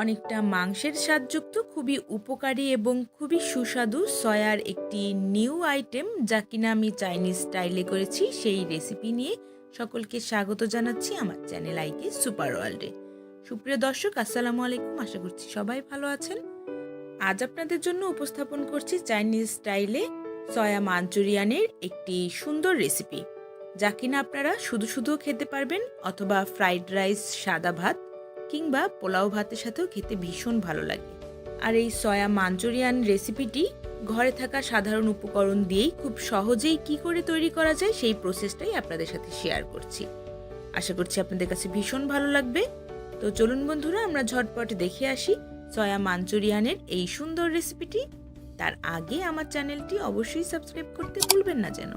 অনেকটা মাংসের স্বাদযুক্ত, খুবই উপকারী এবং খুবই সুস্বাদু সয়ার একটি নিউ আইটেম যা কিনা আমি চাইনিজ স্টাইলে করেছি। সেই রেসিপি নিয়ে সকলকে স্বাগত জানাচ্ছি আমার চ্যানেল আইকে সুপার ওয়ার্ল্ডে। সুপ্রিয় দর্শক, আসসালামু আলাইকুম। আশা করছি সবাই ভালো আছেন। আজ আপনাদের জন্য উপস্থাপন করছি চাইনিজ স্টাইলে সয়া মাঞ্চুরিয়ানের একটি সুন্দর রেসিপি। যা কিনা আপনারা শুধু শুধুও খেতে পারবেন অথবা ফ্রাইড রাইস, সাদা ভাত কিংবা পোলাও ভাতের সাথেও খেতে ভীষণ ভালো লাগে। আর এই সয়া মাঞ্চুরিয়ান রেসিপিটি ঘরে থাকা সাধারণ উপকরণ দিয়েই খুব সহজেই কি করে তৈরি করা যায় সেই প্রসেসটাই আপনাদের সাথে শেয়ার করছি। আশা করছি আপনাদের কাছে ভীষণ ভালো লাগবে। তো চলুন বন্ধুরা, আমরা ঝটপট দেখে আসি সয়া মাঞ্চুরিয়ানের এই সুন্দর রেসিপিটি। তার আগে আমার চ্যানেলটি অবশ্যই সাবস্ক্রাইব করতে ভুলবেন না যেন।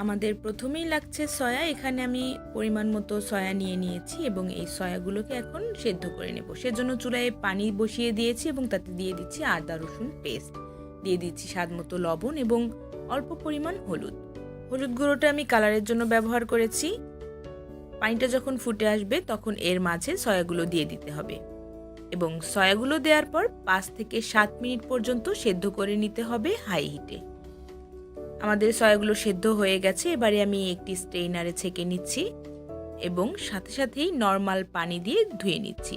আমাদের প্রথমেই লাগছে সয়া। এখানে আমি পরিমাণ মতো সয়া নিয়ে নিয়েছি এবং এই সয়াগুলোকে এখন সেদ্ধ করে নেব। সেজন্য চুলায় পানি বসিয়ে দিয়েছি এবং তাতে দিয়ে দিচ্ছি আদা, রসুন পেস্ট। দিয়ে দিচ্ছি স্বাদ মতো লবণ এবং অল্প পরিমাণ হলুদ। হলুদ গুঁড়োটা আমি কালারের জন্য ব্যবহার করেছি। পানিটা যখন ফুটে আসবে তখন এর মাঝে সয়াগুলো দিয়ে দিতে হবে। এবং সয়াগুলো দেওয়ার পর পাঁচ থেকে সাত মিনিট পর্যন্ত সেদ্ধ করে নিতে হবে হাই হিটে। আমাদের সয়াগুলো সেদ্ধ হয়ে গেছে, এবারে আমি একটি স্টেইনারে ছেঁকে নিচ্ছি এবং সাথে সাথেই নর্মাল পানি দিয়ে ধুয়ে নিচ্ছি।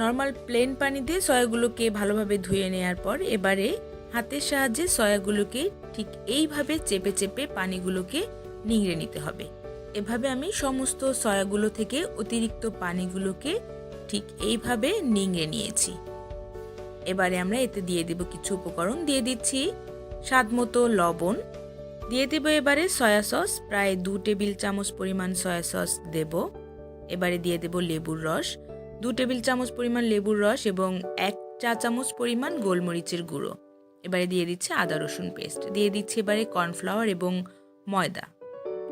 নর্মাল প্লেন পানি দিয়ে সয়াগুলোকে ভালোভাবে ধুয়ে নেওয়ার পর এবারে হাতের সাহায্যে সয়াগুলোকে ঠিক এইভাবে চেপে চেপে পানিগুলোকে নিংড়ে নিতে হবে। এভাবে আমি সমস্ত সয়াগুলো থেকে অতিরিক্ত পানিগুলোকে ঠিক এইভাবে নিংড়ে নিয়েছি। এবারে আমরা এতে দিয়ে দেব কিছু উপকরণ। দিয়ে দিচ্ছি স্বাদ মতো লবণ দিয়ে দেব এবারে সয়া সস, প্রায় দু টেবিল চামচ পরিমাণ সয়া সস দেব। এবারে দিয়ে দেব লেবুর রস, দু টেবিল চামচ পরিমাণ লেবুর রস এবং এক চা চামচ পরিমাণ গোলমরিচের গুঁড়ো। এবারে দিয়ে দিচ্ছে আদা রসুন পেস্ট। দিয়ে দিচ্ছি এবারে কর্নফ্লাওয়ার এবং ময়দা।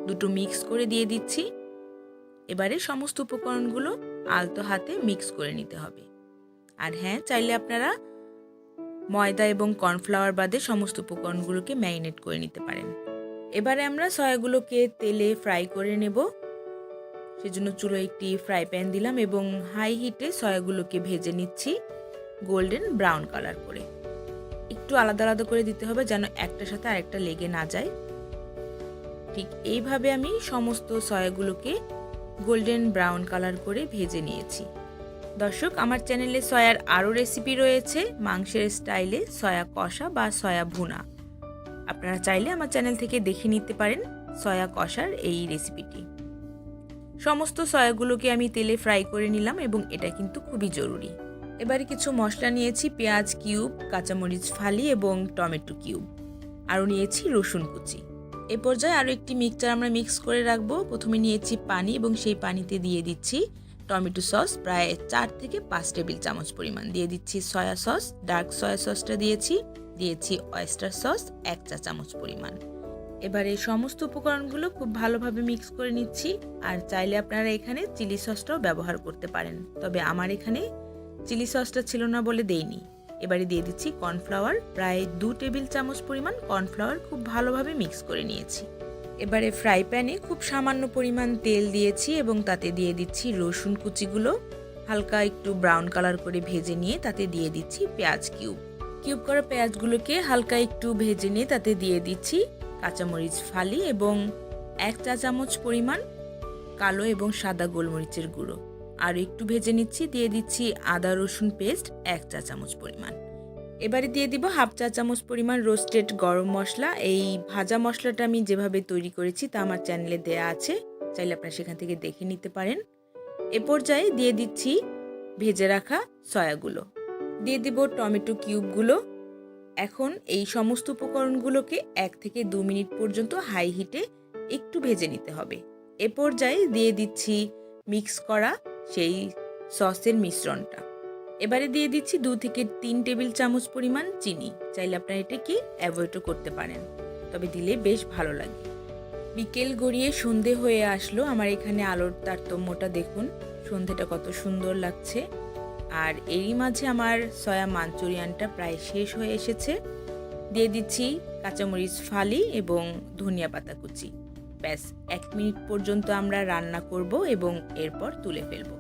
দুটো মিক্স করে দিয়ে দিচ্ছি। এবারে সমস্ত উপকরণগুলো আলতো হাতে মিক্স করে নিতে হবে। আর হ্যাঁ চাইলে আপনারা ময়দা এবং কর্নফ্লাওয়ার বাদে সমস্ত উপকরণগুলোকে ম্যারিনেট করে নিতে পারেন। এবারে আমরা সয়াগুলোকে তেলে ফ্রাই করে নেব। সেজন্য চুলো একটি ফ্রাই প্যান দিলাম এবং হাই হিটে সয়াগুলোকে ভেজে নিচ্ছি গোল্ডেন ব্রাউন কালার করে। একটু আলাদা আলাদা করে দিতে হবে যেন একটার সাথে আরেকটা লেগে না যায়। ঠিক এইভাবে আমি সমস্ত সয়াগুলোকে গোল্ডেন ব্রাউন কালার করে ভেজে নিয়েছি। দর্শক, আমার চ্যানেলে সয়ার আরও রেসিপি রয়েছে। মাংসের স্টাইলে সয়া কষা বা সয়া ভুনা। আপনারা চাইলে আমার চ্যানেল থেকে দেখে নিতে পারেন সয়া কষার এই রেসিপিটি। সমস্ত সয়াগুলোকে আমি তেলে ফ্রাই করে নিলাম এবং এটা কিন্তু খুবই জরুরি। এবারে কিছু মশলা নিয়েছি, পেঁয়াজ কিউব, কাঁচামরিচ ফালি এবং টমেটো কিউব। আরও নিয়েছি রসুন কুচি। এ পর্যায়ে আরও একটি মিক্সচার আমরা মিক্স করে রাখব। প্রথমে নিয়েছি পানি এবং সেই পানিতে দিয়ে দিচ্ছি টমেটো সস, প্রায় চার থেকে পাঁচ টেবিল চামচ পরিমাণ। দিয়ে দিচ্ছি সয়া সস, ডার্ক সয়া সসটা দিয়েছি। দিয়েছি অয়েস্টার সস এক চা চামচ পরিমাণ। এবারে সমস্ত উপকরণগুলো খুব ভালোভাবে মিক্স করে নিচ্ছি, আর চাইলে আপনারা এখানে চিলি সসটাও ব্যবহার করতে পারেন। তবে আমার এখানে চিলি সসটা ছিল না বলে দেইনি। এবারে দিয়ে দিচ্ছি কর্নফ্লাওয়ার প্রায় দু টেবিল চামচ পরিমাণ কর্নফ্লাওয়ার খুব ভালোভাবে মিক্স করে নিয়েছি। এবারে ফ্রাই প্যানে খুব সামান্য পরিমাণ তেল দিয়েছি এবং তাতে দিয়ে দিচ্ছি রসুন কুচিগুলো। হালকা একটু ব্রাউন কালার করে ভেজে নিয়ে তাতে দিয়ে দিচ্ছি পেঁয়াজ কিউব কিউব করা পেঁয়াজগুলোকে হালকা একটু ভেজে নিয়ে তাতে দিয়ে দিচ্ছি কাঁচামরিচ, ফালি এবং এক চা চামচ পরিমাণ কালো এবং সাদা গোলমরিচের গুঁড়ো। আর একটু ভেজে নিচ্ছি, দিয়ে দিচ্ছি আদা, রসুন পেস্ট এক চা চামচ পরিমাণ। এবারে দিয়ে দিব হাফ চা চামচ পরিমাণ রোস্টেড গরম মশলা। এই ভাজা মশলাটা আমি যেভাবে তৈরি করেছি তা আমার চ্যানেলে দেয়া আছে, চাইলে আপনারা সেখান থেকে দেখে নিতে পারেন। এ পর্যায়ে দিয়ে দিচ্ছি ভেজে রাখা সয়াগুলো। দিয়ে দিব টমেটো কিউবগুলো। এখন এই সমস্ত উপকরণগুলোকে এক থেকে দু মিনিট পর্যন্ত হাই হিটে একটু ভেজে নিতে হবে। এ পর্যায়ে দিয়ে দিচ্ছি মিক্স করা সেই সসের মিশ্রণটা। এবারে দিয়ে দিচ্ছি দু থেকে তিন টেবিল চামচ পরিমাণ চিনি। চাইলে আপনারা এটাকে অ্যাভয়েডও করতে পারেন। তবে দিলে বেশ ভালো লাগে। বিকেল গড়িয়ে সন্ধে হয়ে আসলো। আমার এখানে আলোর তারতম্যটা দেখুন। সন্ধেটা কত সুন্দর লাগছে। আর এরই মাঝে আমার সয়া মাঞ্চুরিয়ানটা প্রায় শেষ হয়ে এসেছে। দিয়ে দিচ্ছি কাঁচামরিচ ফালি এবং ধনিয়া পাতা কুচি। ব্যাস, এক মিনিট পর্যন্ত আমরা রান্না করব এবং এরপর তুলে ফেলব।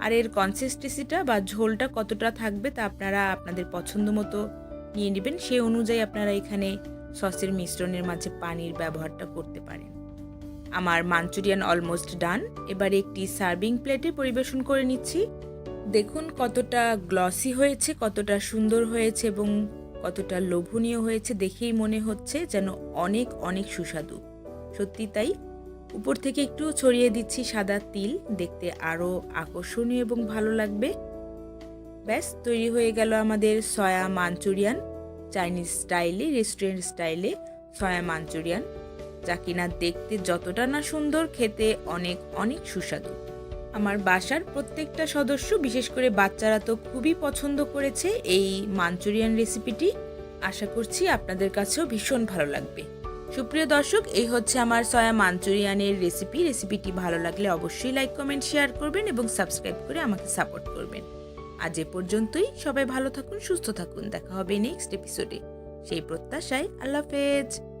আর এর কনসিস্টেন্সিটা বা ঝোলটা কতটা থাকবে তা আপনারা আপনাদের পছন্দ মতো নিয়ে নেবেন। সেই অনুযায়ী আপনারা এখানে সসের মিশ্রণের মাঝে পানির ব্যবহারটা করতে পারেন। আমার মাঞ্চুরিয়ান অলমোস্ট ডান। এবারে একটি সার্ভিং প্লেটে পরিবেশন করে নিচ্ছি। দেখুন কতটা গ্লসি হয়েছে, কতটা সুন্দর হয়েছে এবং কতটা লোভনীয় হয়েছে দেখেই মনে হচ্ছে যেন অনেক অনেক সুস্বাদু। সত্যি তাই? উপর থেকে একটু ছড়িয়ে দিচ্ছি সাদা তিল, দেখতে আরও আকর্ষণীয় এবং ভালো লাগবে। ব্যাস, তৈরি হয়ে গেল আমাদের সয়া মাঞ্চুরিয়ান। চাইনিজ স্টাইলে, রেস্টুরেন্ট স্টাইলে সয়া মাঞ্চুরিয়ান। যা কিনা দেখতে যতটা না সুন্দর, খেতে অনেক অনেক সুস্বাদু। আমার বাসার প্রত্যেকটা সদস্য, বিশেষ করে বাচ্চারা তো খুবই পছন্দ করেছে এই মাঞ্চুরিয়ান রেসিপিটি আশা করছি আপনাদের কাছেও ভীষণ ভালো লাগবে। সুপ্রিয় দর্শক, এই হচ্ছে আমার সয়া মাঞ্চুরিয়ানের রেসিপি রেসিপিটি ভালো লাগলে অবশ্যই লাইক কমেন্ট শেয়ার করবেন এবং সাবস্ক্রাইব করে আমাকে সাপোর্ট করবেন। আজ এ পর্যন্তই। সবাই ভালো থাকুন, সুস্থ থাকুন। দেখা হবে নেক্সট এপিসোডে সেই প্রত্যাশায় আল্লাহ হাফেজ।